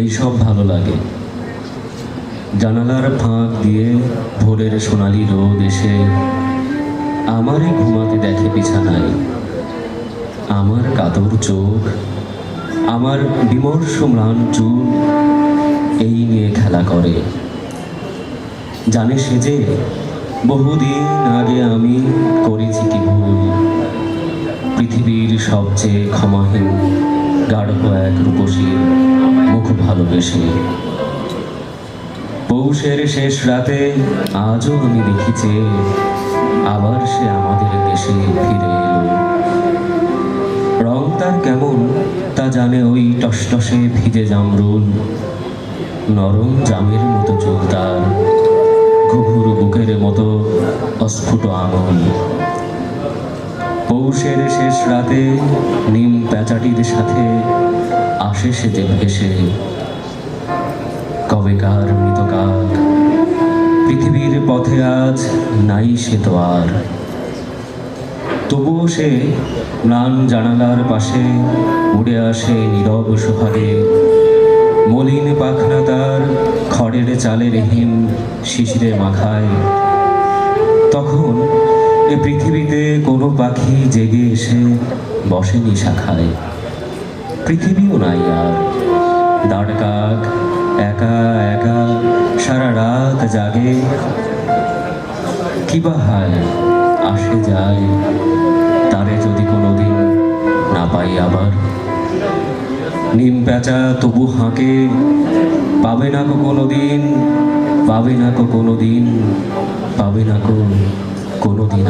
এইসব ভালো লাগে। জানালার ফাঁক দিয়ে ভোরের সোনালি রোদ এসে আমারই ঘুমাতে দেখে বিছানায়। আমার কাতর চোখ, আমার বিমর্ষ ম্লান চুল, এই নিয়ে খেলা করে। জানে সে যে বহুদিন আগে আমি করেছি কি ভুল, পৃথিবীর সবচেয়ে ক্ষমাহীন গাঢ় এক রূপসীর মুখ ভালোবেসে। পৌষের শেষ রাতে আজও আমি দেখিছে আবার সে আমাদের দেশে ফিরে এলো। রং তার কেমন তা জানে ওই টসটসে ভিজে জামরুল। নরম জামের মতো চোখ তার, ঘুঘুরু বুকের মতো অস্ফুট আঙুল। পৌষের শেষ রাতে নিম প্যাচাটির সাথে আসে সে যে ভেসে। কবেকার মৃত কাক, পৃথিবীর পথে আজ নাই সে তো আর। তবুও সে ম্লান জানালার পাশে উড়ে আসে নীরব সোহাগে। মলিন পাখনা তার খড়ের চালের হিম শিশিরে মাখায়। তখন এ পৃথিবীতে কোনো পাখি জেগে এসে বসেনি শাখায়। পৃথিবীও নাই আর। দাঁড় কাক একা একা, সারা রাত জাগে। কি বা হায়, আসে যায়, তারে যদি কোনোদিন না পাই আবার। নিম পেঁচা তবু হাঁকে, পাবে না কো কোনোদিন, পাবে না কো কোনোদিন, পাবে না কো কোনোদিন